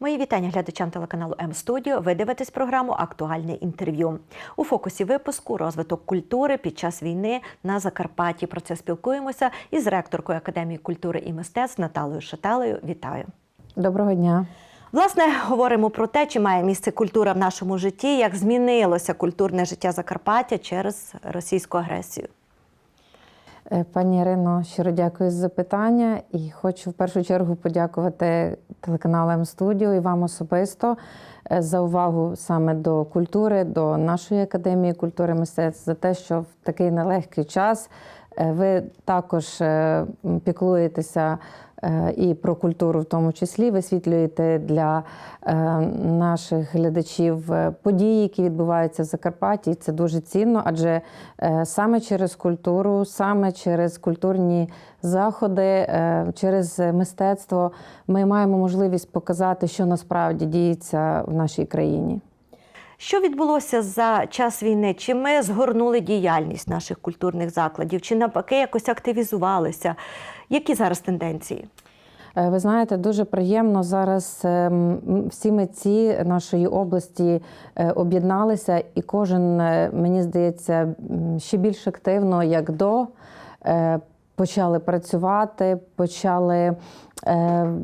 Мої вітання глядачам телеканалу М Студіо. Ви дивитесь програму Актуальне інтерв'ю. У фокусі випуску розвиток культури під час війни на Закарпатті. Про це спілкуємося із ректоркою Академії культури і мистецтв Наталою Шаталею. Вітаю! Доброго дня. Власне, говоримо про те, чи має місце культура в нашому житті, як змінилося культурне життя Закарпаття через російську агресію. Е, Пані Ірино, щиро дякую за запитання і хочу в першу чергу подякувати телеканалу М-студіо і вам особисто е, за увагу саме до культури, до нашої академії культури мистецтв, за те, що в такий нелегкий час ви також е, піклуєтеся е, і про культуру, в тому числі висвітлюєте для е, наших глядачів е, події, які відбуваються в Закарпатті. Це дуже цінно, адже е, саме через культуру, саме через культурні заходи, е, через мистецтво ми маємо можливість показати, що насправді діється в нашій країні. Що відбулося за час війни? Чи ми згорнули діяльність наших культурних закладів, чи навпаки якось активізувалися? Які зараз тенденції? Е, Ви знаєте, дуже приємно зараз ем, всі митці нашої області е, об'єдналися, і кожен, е, мені здається, ще більш активно, як до, почали працювати, почали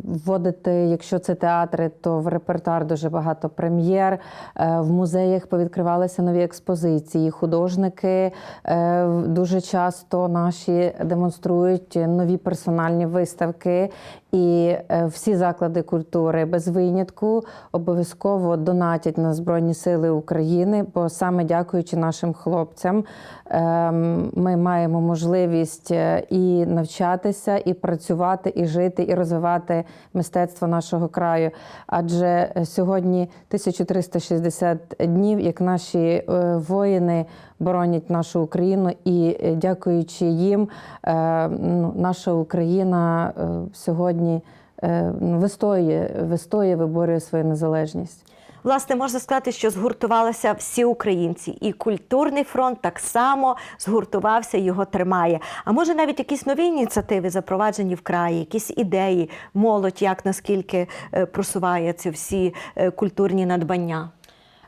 вводити, якщо це театри, то в репертуар дуже багато прем'єр. Е, В музеях повідкривалися нові експозиції. Художники е, дуже часто наші демонструють нові персональні виставки. І е, всі заклади культури без винятку обов'язково донатять на Збройні Сили України, бо саме дякуючи нашим хлопцям, ем, ми маємо можливість е, і навчатися, і працювати, і жити, і розвивати мистецтво нашого краю. Адже сьогодні 1360 днів, як наші е, воїни боронять нашу Україну, і е, дякуючи їм, е, ну, наша Україна сьогодні е, вистоює, вистоює, виборює свою незалежність. Власне, можна сказати, що згуртувалися всі українці, і культурний фронт так само згуртувався, його тримає. А може навіть якісь нові ініціативи запроваджені в краї, якісь ідеї, молодь, як наскільки просуваються просуває ці всі е, культурні надбання.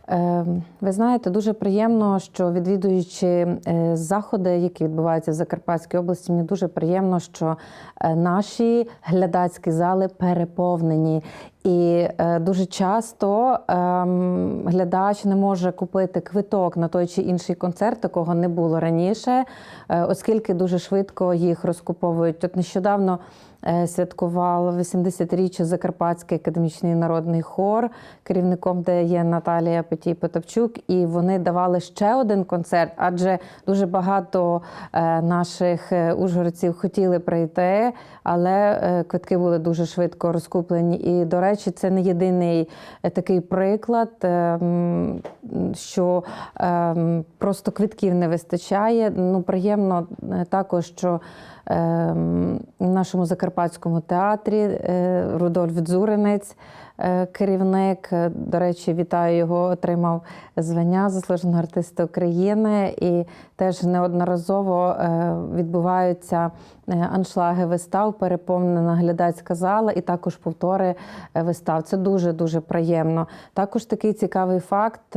Е, Ви знаєте, дуже приємно, що відвідуючи е, заходи, які відбуваються в Закарпатській області, мені дуже приємно, що е, наші глядацькі зали переповнені. І е, дуже часто ем, глядач не може купити квиток на той чи інший концерт, такого не було раніше, оскільки дуже швидко їх розкуповують. От нещодавно святкував 80-річчя Закарпатський академічний народний хор, керівником де є Наталія Петій Потапчук, і вони давали ще один концерт, адже дуже багато е, наших е, ужгородців хотіли прийти, але е, квитки були дуже швидко розкуплені. І, до речі, це не єдиний е, такий приклад, е, що е, просто квитків не вистачає. Ну, приємно е, також, що е, м, в нашому закарпатському театрі е, Рудольф Дзуринець. Е, Керівник, Е, до речі, вітаю його, отримав звання заслуженого артиста України, і теж неодноразово е, відбуваються аншлаги вистав, переповнена глядацька зала, і також повтори вистав. Це дуже дуже приємно. Також такий цікавий факт,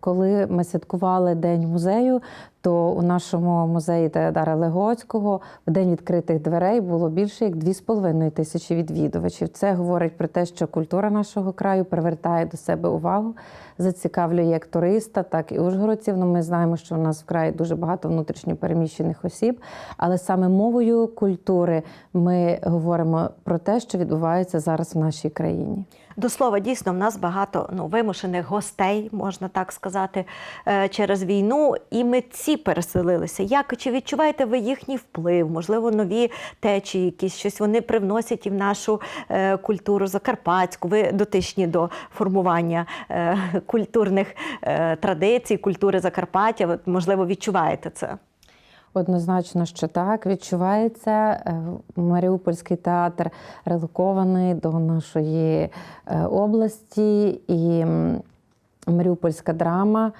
коли ми святкували День музею. То у нашому музеї Теодора Легоцького в день відкритих дверей було більше як 2,5 тисячі відвідувачів. Це говорить про те, що культура нашого краю привертає до себе увагу, зацікавлює як туриста, так і ужгородців. Ну, ми знаємо, що у нас в краї дуже багато внутрішньо переміщених осіб, але саме мовою культури ми говоримо про те, що відбувається зараз в нашій країні. До слова, дійсно, в нас багато ну, вимушених гостей, можна так сказати, е, через війну, і митці переселилися. Як чи відчуваєте ви їхній вплив? Можливо, нові течії, якісь щось вони привносять і в нашу е, культуру закарпатську. Ви дотичні до формування е, культурних традицій, культури Закарпаття. Можливо, відчуваєте це? Однозначно, що так відчувається. Е, Маріупольський театр релокований до нашої е, області, і Маріупольська драма,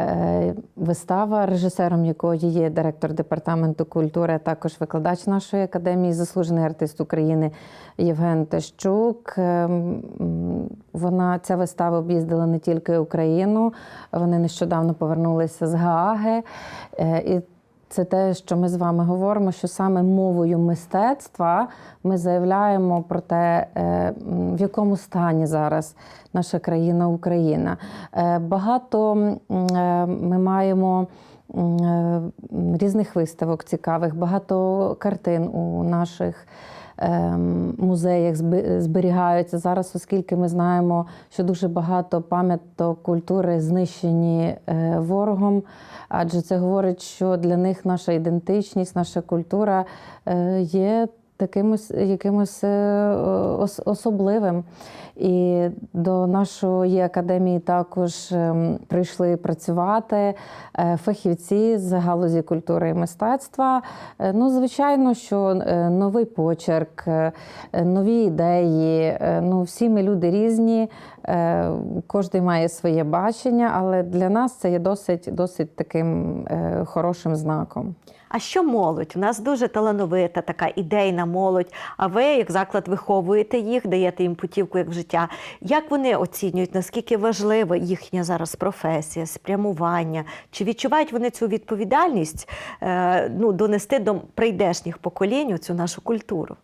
е, вистава, режисером якої є директор департаменту культури, а також викладач нашої академії, заслужений артист України Євген Тещук. Вона ця вистава об'їздила не тільки Україну, вони нещодавно повернулися з Гааги. І це те, що ми з вами говоримо, що саме мовою мистецтва ми заявляємо про те, е, в якому стані зараз наша країна Україна. Е, Багато е, ми маємо. Різних виставок цікавих, багато картин у наших музеях зби- зберігаються зараз, оскільки ми знаємо, що дуже багато пам'яток культури знищені е, ворогом. Адже це говорить, що для них наша ідентичність, наша культура е, є таким ось- якимось е, ос- особливим. І до нашої академії також ем, прийшли працювати е, фахівці з галузі культури і мистецтва. Е, Ну, звичайно, що новий почерк, нові ідеї. Ну, всі ми люди різні, кожен має своє бачення, але для нас це є досить, досить таким е, хорошим знаком. А що молодь? У нас дуже талановита така ідейна молодь. А ви, як заклад, виховуєте їх, даєте їм путівку як в життя. Як вони оцінюють, наскільки важлива їхня зараз професія, спрямування? Чи відчувають вони цю відповідальність е, ну, донести до прийдешніх поколінь цю нашу культуру?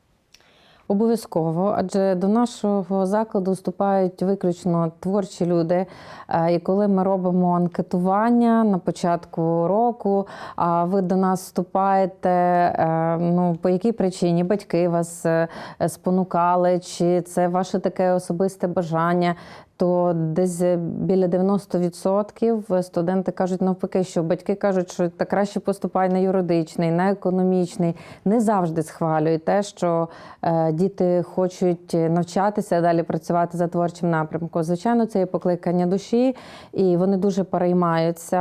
Обов'язково, адже до нашого закладу вступають виключно творчі люди. Е, І коли ми робимо анкетування на початку року, а ви до нас вступаєте, е, ну по якій причині батьки вас е, спонукали, чи це ваше таке особисте бажання? То десь біля 90% студенти кажуть навпаки, що батьки кажуть, що та краще поступай на юридичний, на економічний. Не завжди схвалюють те, що е, діти хочуть навчатися, далі працювати за творчим напрямком. Звичайно, це є покликання душі, і вони дуже переймаються.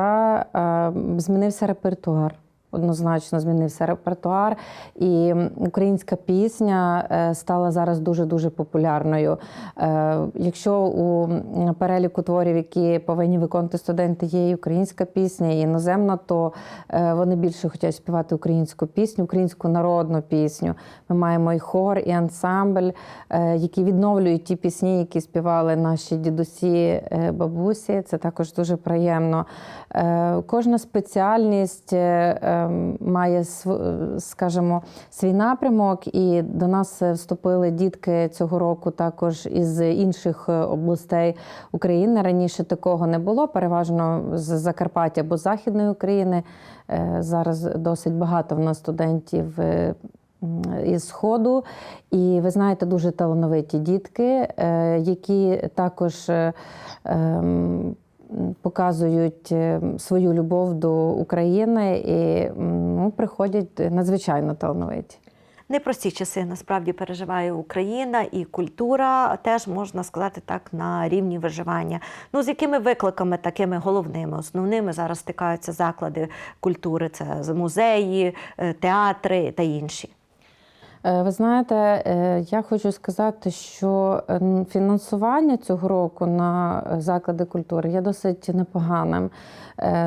Е, змінився репертуар. Однозначно змінився репертуар, і українська пісня е, стала зараз дуже дуже популярною. Е, Якщо у переліку творів, які повинні виконувати студенти, є і українська пісня, і іноземна, то е, вони більше хочуть співати українську пісню, українську народну пісню. Ми маємо і хор, і ансамбль, які відновлюють ті пісні, які співали наші дідусі, бабусі. Це також дуже приємно. Кожна спеціальність має скажімо, свій напрямок, і до нас е, вступили дітки цього року також із інших е, областей України. Раніше такого не було, переважно з Закарпаття або Західної України. Е, Зараз досить багато в нас студентів. Із Сходу, і ви знаєте, дуже талановиті дітки, які також ем, показують е, свою любов до України і ну, приходять надзвичайно талановиті. Непрості часи насправді переживає Україна і культура теж можна сказати так на рівні виживання. Ну з якими викликами такими головними, основними зараз стикаються заклади культури? Це музеї, е, театри та інші. Е, Ви знаєте, е, я хочу сказати, що е, фінансування цього року на заклади культури є досить непоганим.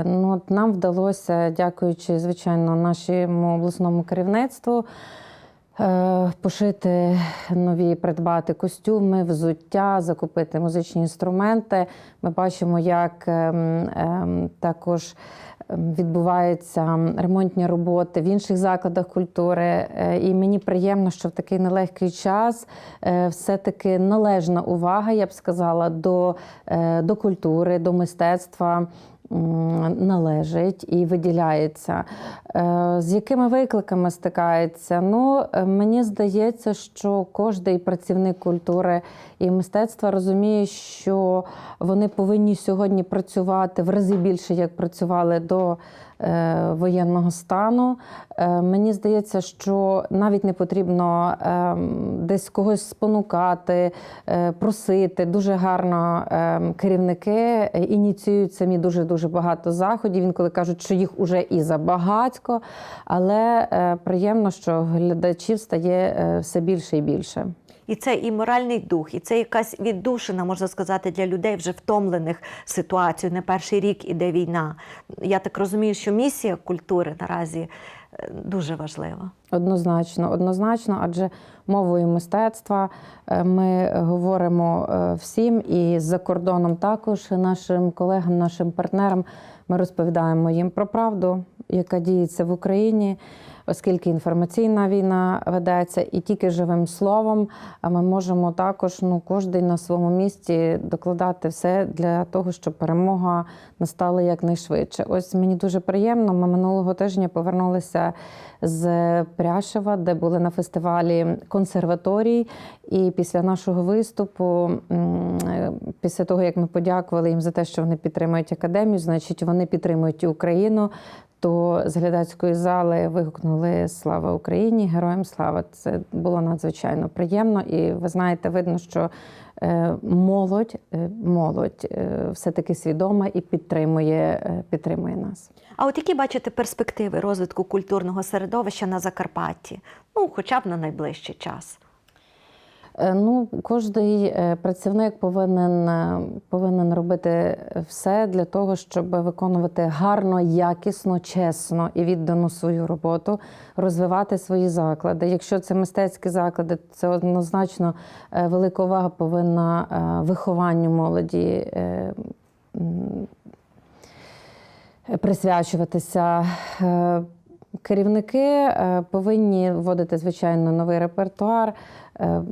Ну, нам вдалося, дякуючи, звичайно, нашому обласному керівництву. Е, Пошити нові, придбати костюми, взуття, закупити музичні інструменти. Ми бачимо, як ем, ем, також ем, відбуваються ремонтні роботи в інших закладах культури. Е, І мені приємно, що в такий нелегкий час е, все-таки належна увага, я б сказала, до, до культури, до мистецтва. Належить і виділяється. Е, З якими викликами стикається? Ну, е, мені здається, що кожний працівник культури і мистецтва розуміє, що вони повинні сьогодні працювати в рази більше, як працювали до воєнного стану. Е, Мені здається, що навіть не потрібно ем, десь когось спонукати, е, просити. Дуже гарно ем, керівники е, ініціюють самі дуже дуже багато заходів. Інколи кажуть, що їх уже і забагатько, але е, приємно, що глядачів стає е, все більше і більше. І це і моральний дух, і це якась віддушина, можна сказати, для людей вже втомлених ситуацією. Не перший рік іде війна. Я так розумію, що місія культури наразі е, дуже важлива. Однозначно, однозначно, адже мовою мистецтва е, ми говоримо е, всім і за кордоном також нашим колегам, нашим партнерам. Ми розповідаємо їм про правду, яка діється в Україні, оскільки інформаційна війна ведеться, і тільки живим словом ми можемо також ну, кожен на своєму місці докладати все для того, щоб перемога настала якнайшвидше. Ось мені дуже приємно. Ми минулого тижня повернулися з Пряшева, де були на фестивалі консерваторій. І після нашого виступу, е, після того як ми подякували їм за те, що вони підтримують академію, значить вони підтримують Україну. То з глядацької зали вигукнули Слава Україні! Героям слава! Це було надзвичайно приємно. І ви знаєте, видно, що е, молодь, е, молодь е, все-таки свідома і підтримує, підтримує нас. А от які бачите перспективи розвитку культурного середовища на Закарпатті? Ну, хоча б на найближчий час. Е, Ну, кожний е, працівник повинен, е, повинен робити все для того, щоб виконувати гарно, якісно, чесно і віддану свою роботу, розвивати свої заклади. Якщо це мистецькі заклади, це однозначно велика увага повинна вихованню молоді. присвячуватися. Керівники е, повинні вводити, звичайно, новий репертуар, е,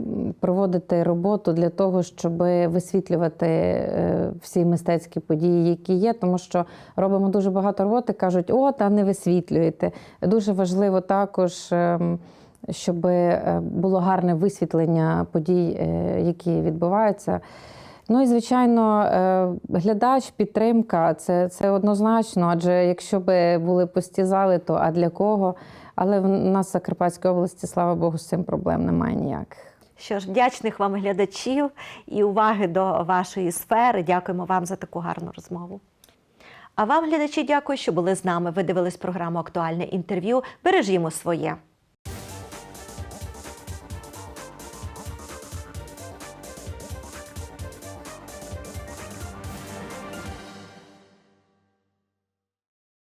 проводити роботу для того, щоб висвітлювати е, всі мистецькі події, які є, тому що робимо дуже багато роботи, кажуть, о, та не висвітлюєте. Дуже важливо також. ем, Щоб було гарне висвітлення подій, які відбуваються. Ну і звичайно, е, глядач, підтримка це, це однозначно. Адже якщо б були пусті зали, то а для кого? Але в нас в Закарпатській області, слава Богу, з цим проблем немає ніяких. Що ж, вдячних вам глядачів і уваги до вашої сфери. Дякуємо вам за таку гарну розмову. А вам, глядачі, дякую, що були з нами. Ви дивились програму Актуальне інтерв'ю. Бережімо своє.